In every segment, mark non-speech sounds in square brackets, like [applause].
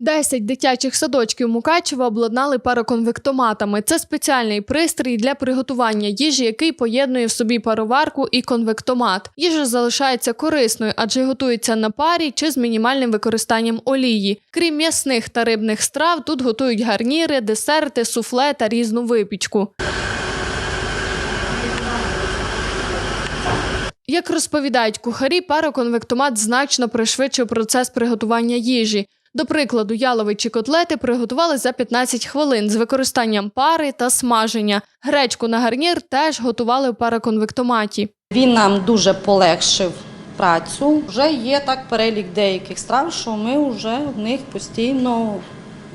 Десять дитячих садочків Мукачева обладнали пароконвектоматами. Це спеціальний пристрій для приготування їжі, який поєднує в собі пароварку і конвектомат. Їжа залишається корисною, адже готується на парі чи з мінімальним використанням олії. Крім м'ясних та рибних страв, тут готують гарніри, десерти, суфле та різну випічку. Як розповідають кухарі, пароконвектомат значно пришвидшив процес приготування їжі. До прикладу, яловичі котлети приготували за 15 хвилин з використанням пари та смаження. Гречку на гарнір теж готували в пароконвектоматі. Він нам дуже полегшив працю. Вже є так перелік деяких страв, що ми вже в них постійно.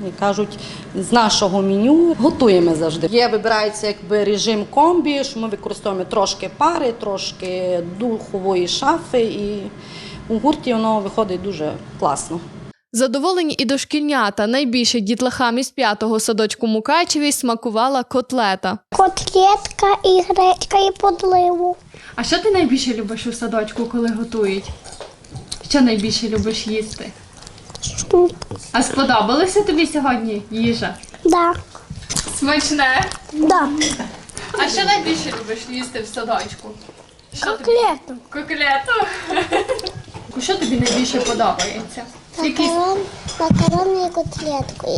як кажуть, з нашого меню готуємо завжди. Є вибирається якби режим комбі, що ми використовуємо трошки пари, трошки духової шафи, і у гурті воно виходить дуже класно. Задоволені і дошкільнята. Найбільше дітлахам із п'ятого садочку Мукачеві смакувала котлета. Котлетка і гречка і подливу. А що ти найбільше любиш у садочку, коли готують? Що найбільше любиш їсти? А сподобалася тобі сьогодні їжа? Да. Смачне. Да. А що найбільше любиш їсти в садочку? Котлету. Коклету. [laughs] Що тобі найбільше подобається? Макарон, макарон і котлетку.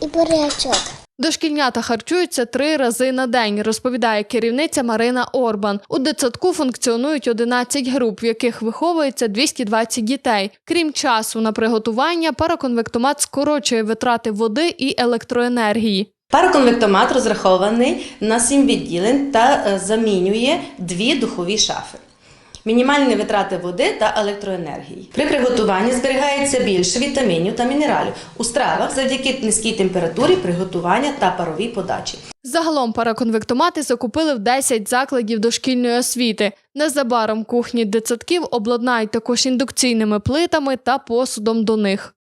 І, і бурячок. Дошкільнята харчуються три рази на день, розповідає керівниця Марина Орбан. У дитсадку функціонують 11 груп, в яких виховується 220 дітей. Крім часу на приготування, пароконвектомат скорочує витрати води і електроенергії. Пароконвектомат розрахований на 7 відділень та е, замінює дві духові шафи. Мінімальні витрати води та електроенергії. При приготуванні зберігається більше вітамінів та мінералів у стравах завдяки низькій температурі приготування та паровій подачі. Загалом параконвектомати закупили в 10 закладів дошкільної освіти. Незабаром кухні дитсадків обладнають також індукційними плитами та посудом до них.